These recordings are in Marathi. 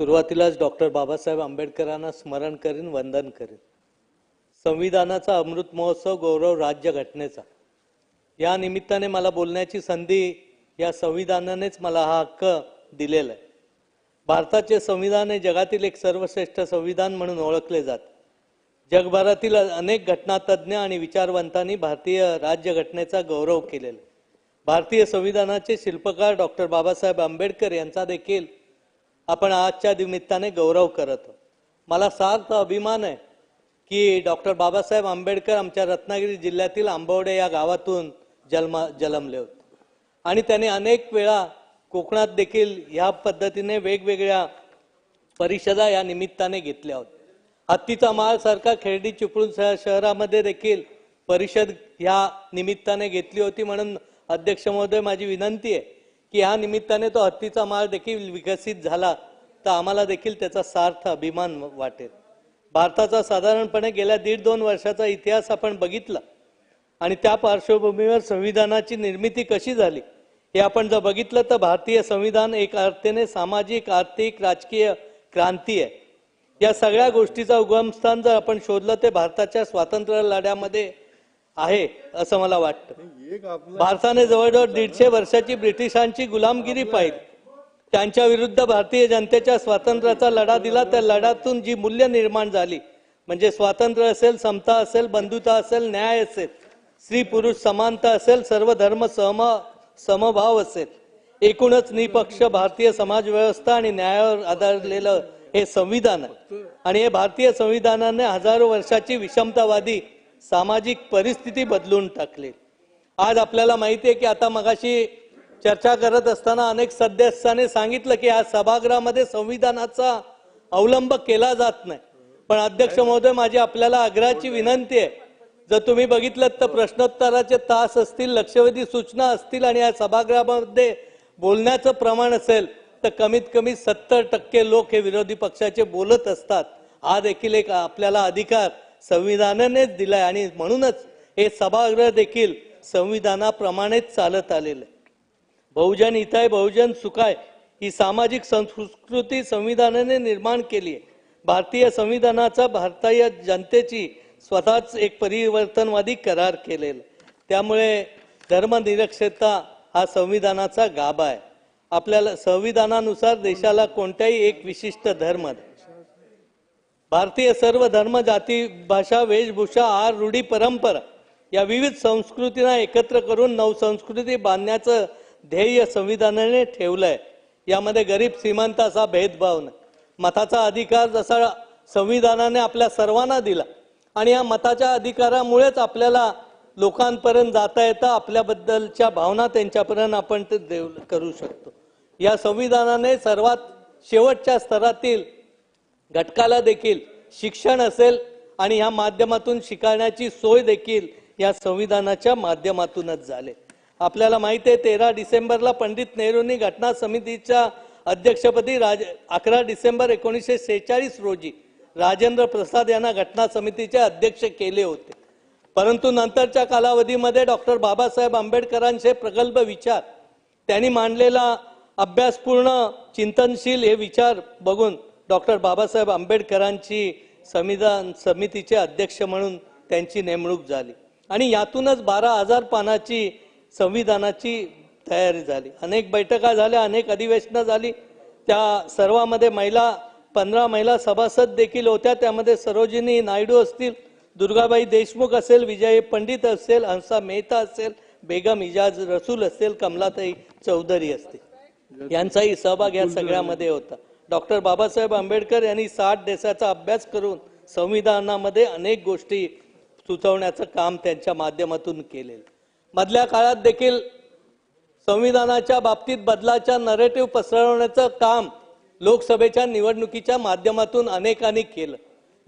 सुरुवातीलाच डॉक्टर बाबासाहेब आंबेडकरांना स्मरण करीन वंदन करीन. संविधानाचा अमृत महोत्सव गौरव राज्य घटनेचा. या निमित्ताने मला बोलण्याची संधी या संविधानानेच मला हा हक्क दिलेला आहे. भारताचे संविधान हे जगातील एक सर्वश्रेष्ठ संविधान म्हणून ओळखले जाते. जगभरातील अनेक घटनातज्ञ आणि विचारवंतांनी भारतीय राज्यघटनेचा गौरव केलेला आहे. भारतीय संविधानाचे शिल्पकार डॉक्टर बाबासाहेब आंबेडकर यांचा देखील आपण आजच्या निमित्ताने गौरव करत आहोत. मला सार्थ अभिमान आहे की डॉक्टर बाबासाहेब आंबेडकर आमच्या रत्नागिरी जिल्ह्यातील आंबवडे या गावातून जन्म जन्मले होते. आणि त्याने अनेक वेळा कोकणात देखील ह्या पद्धतीने वेगवेगळ्या परिषदा या निमित्ताने घेतल्या होत्या. हत्तीचा माळ सारखा खेर्डी चिपळूण शहरामध्ये देखील परिषद ह्या निमित्ताने घेतली होती म्हणून अध्यक्ष महोदय माझी विनंती आहे की ह्या निमित्ताने तो हत्तीचा माळ देखील विकसित झाला तर आम्हाला देखील त्याचा सार्थ अभिमान वाटेल. भारताचा साधारणपणे गेल्या दीड दोन वर्षाचा इतिहास आपण बघितला आणि त्या पार्श्वभूमीवर संविधानाची निर्मिती कशी झाली हे आपण जर बघितलं तर भारतीय संविधान एक अर्थेने सामाजिक आर्थिक राजकीय क्रांती आहे. या सगळ्या गोष्टीचा उगमस्थान जर आपण शोधलं ते भारताच्या स्वातंत्र्य लढ्यामध्ये आहे असं मला वाटतं. भारताने जवळजवळ दीडशे वर्षाची ब्रिटिशांची गुलामगिरी पाहिली. त्यांच्या विरुद्ध भारतीय जनतेच्या स्वातंत्र्याचा लढा दिला. त्या लढ्यातून जी मूल्य निर्माण झाली म्हणजे स्वातंत्र्य असेल समता असेल बंधुता असेल न्याय असेल स्त्री पुरुष समानता असेल सर्व धर्म सम समभाव असेल. एकूणच निपक्ष भारतीय समाज व्यवस्था आणि न्यायावर आधारलेलं हे संविधान आहे. आणि हे भारतीय संविधानाने हजारो वर्षाची विषमतावादी सामाजिक परिस्थिती बदलून टाकली. आज आपल्याला माहिती आहे की आता मगाशी चर्चा करत असताना अनेक सदस्याने सांगितलं की आज सभागृहामध्ये संविधानाचा अवलंब केला जात नाही. पण अध्यक्ष महोदय माझी आपल्याला आग्रहाची विनंती आहे. जर तुम्ही बघितलं तर प्रश्नोत्तराचे तास असतील लक्षवेधी सूचना असतील आणि या सभागृहामध्ये बोलण्याचं प्रमाण असेल तर कमीत कमी सत्तर टक्के लोक हे विरोधी पक्षाचे बोलत असतात. हा देखील एक आपल्याला अधिकार संविधानानेच दिलाय आणि म्हणूनच हे सभागृह देखील संविधानाप्रमाणेच चालत आलेलं आहे. बहुजन हिताय बहुजन सुखाय ही सामाजिक संस्कृती संविधानाने निर्माण केली आहे. भारतीय संविधानाचा भारतीय जनतेची स्वतःच एक परिवर्तनवादी करार केलेला त्यामुळे धर्मनिरक्षरता हा संविधानाचा गाभा आहे. आपल्याला संविधानानुसार देशाला कोणत्याही एक विशिष्ट धर्म नाही. भारतीय सर्व धर्म जाती भाषा वेशभूषा आर रूढी परंपरा या विविध संस्कृतींना एकत्र करून नवसंस्कृती बांधण्याचं ध्येय संविधानाने ठेवलंय. यामध्ये गरीब श्रीमंत असा भेदभाव नाही. मताचा अधिकार जसा संविधानाने आपल्या सर्वांना दिला आणि या मताच्या अधिकारामुळेच आपल्याला लोकांपर्यंत जाता येतं आपल्याबद्दलच्या भावना त्यांच्यापर्यंत आपण ते देऊ करू शकतो. या संविधानाने सर्वात शेवटच्या स्तरातील घटकाला देखील शिक्षण असेल आणि ह्या माध्यमातून शिकण्याची सोय देखील या संविधानाच्या माध्यमातूनच झाले. आपल्याला माहिती आहे तेरा डिसेंबरला पंडित नेहरूंनी घटना समितीच्या अध्यक्षपदी राज अकरा डिसेंबर एकोणीसशे सेहेचाळीस रोजी राजेंद्र प्रसाद यांना घटना समितीचे अध्यक्ष केले होते. परंतु नंतरच्या कालावधीमध्ये डॉक्टर बाबासाहेब आंबेडकरांचे प्रगल्भ विचार त्यांनी मांडलेला अभ्यासपूर्ण चिंतनशील हे विचार बघून डॉक्टर बाबासाहेब आंबेडकरांची संविधान समितीचे अध्यक्ष म्हणून त्यांची नेमणूक झाली. आणि यातूनच बारा हजार पानाची संविधानाची तयारी झाली. अनेक बैठका झाल्या अनेक अधिवेशनं झाली. त्या सर्वामध्ये महिला पंधरा महिला सभासद देखील होत्या. त्यामध्ये सरोजिनी नायडू असतील दुर्गाबाई देशमुख असेल विजय पंडित असेल हंसा मेहता असेल बेगम इजाज रसूल असेल कमलाताई चौधरी असतील. यांचाही सहभाग या सगळ्यामध्ये होता. डॉक्टर बाबासाहेब आंबेडकर यांनी साठ देशाचा अभ्यास करून संविधानामध्ये अनेक गोष्टी सुचवण्याचं काम त्यांच्या माध्यमातून केलेलं. मधल्या काळात देखील संविधानाच्या बाबतीत बदलाच्या नरेटिव्ह पसरवण्याचं काम लोकसभेच्या निवडणुकीच्या माध्यमातून अनेकांनी केलं.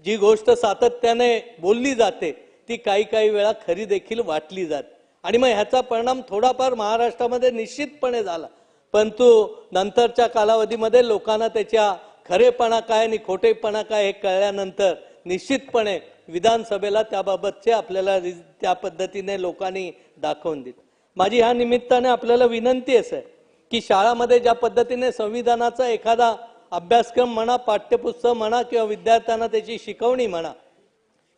जी गोष्ट सातत्याने बोलली जाते ती काही काही वेळा खरी देखील वाटली जाते. आणि मग ह्याचा परिणाम थोडाफार महाराष्ट्रामध्ये निश्चितपणे झाला. परंतु नंतरच्या कालावधीमध्ये लोकांना त्याच्या खरेपणा काय आणि खोटेपणा काय हे कळल्यानंतर निश्चितपणे विधानसभेला त्याबाबतचे आपल्याला त्या पद्धतीने लोकांनी दाखवून दिलं. माझी ह्या निमित्ताने आपल्याला विनंती असं आहे की शाळामध्ये ज्या पद्धतीने संविधानाचा एखादा अभ्यासक्रम म्हणा पाठ्यपुस्तक म्हणा किंवा विद्यार्थ्यांना त्याची शिकवणी म्हणा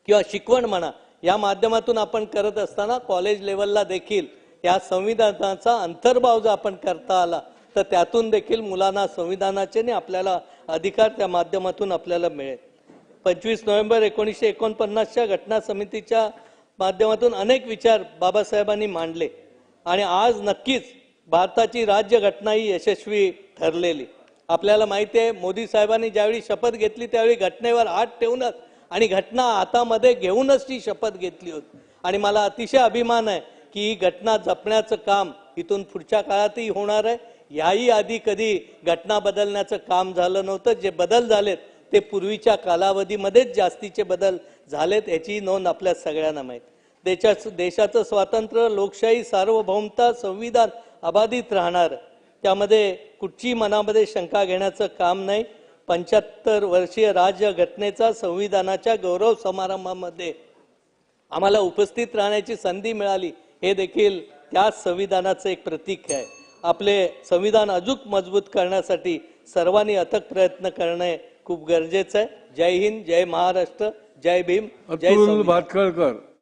किंवा शिकवण म्हणा या माध्यमातून आपण करत असताना कॉलेज लेवलला देखील या संविधानाचा अंतर्भाव जर आपण करता आला तर त्यातून देखील मुलांना संविधानाचे आणि आपल्याला अधिकार त्या माध्यमातून आपल्याला मिळेल. पंचवीस नोव्हेंबर एकोणीसशे एकोणपन्नासच्या घटना समितीच्या माध्यमातून अनेक विचार बाबासाहेबांनी मांडले आणि आज नक्कीच भारताची राज्यघटना ही यशस्वी ठरलेली. आपल्याला माहिती आहे मोदी साहेबांनी ज्यावेळी शपथ घेतली त्यावेळी घटनेवर हात ठेवूनच आणि घटना हातामध्ये घेऊनच ती शपथ घेतली होती. आणि मला अतिशय अभिमान आहे की ही घटना जपण्याचं काम इथून पुढच्या काळातही होणार आहे. याही आधी कधी घटना बदलण्याचं काम झालं नव्हतं. जे बदल झालेत ते पूर्वीच्या कालावधीमध्येच जास्तीचे बदल झालेत याची नोंद आपल्या सगळ्यांना माहीत. देशा देशाचं स्वातंत्र्य लोकशाही सार्वभौमता संविधान अबाधित राहणार. त्यामध्ये कुठची मनामध्ये शंका घेण्याचं काम नाही. पंच्याहत्तर वर्षीय राज्य घटनेचा संविधानाच्या गौरव समारंभामध्ये आम्हाला उपस्थित राहण्याची संधी मिळाली. हे देखील त्याच संविधानाचं एक प्रतीक आहे. आपले संविधान अजूक मजबूत करण्यासाठी सर्वांनी अथक प्रयत्न करणे खूप गरजेचं आहे. जय हिंद जय महाराष्ट्र जय भीम जय भातखळकर.